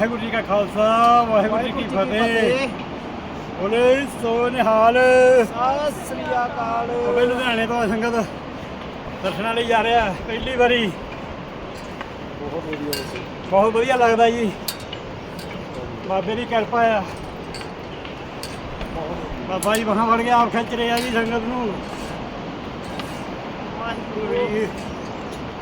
ਵਾਹਿਗੁਰੂ ਜੀ ਕਾ ਖਾਲਸਾ ਵਾਹਿਗੁਰੂ ਜੀ ਕੀ ਫਤਿਹ। ਬੋਲੇ ਸੋ ਨਿਹਾਲ ਸਤਿ ਸ੍ਰੀ ਅਕਾਲ। ਉਹ ਲੁਧਿਆਣੇ ਤੋਂ ਸੰਗਤ। ਦਰਸ਼ਨਾਂ ਲਈ ਜਾ ਰਿਹਾ ਪਹਿਲੀ ਵਾਰੀ। ਬਹੁਤ ਵਧੀਆ ਸੀ ਬਹੁਤ ਵਧੀਆ ਲੱਗਦਾ ਜੀ। ਬਾਬੇ ਦੀ ਕਿਰਪਾ ਆ। ਬਾਬਾ ਜੀ ਵਹਾਂ ਵੜ ਗਿਆ ਆਪ ਖਿੱਚ ਰਿਹਾ ਜੀ ਸੰਗਤ ਨੂੰ। ਵਾਹਿਗੁਰੂ।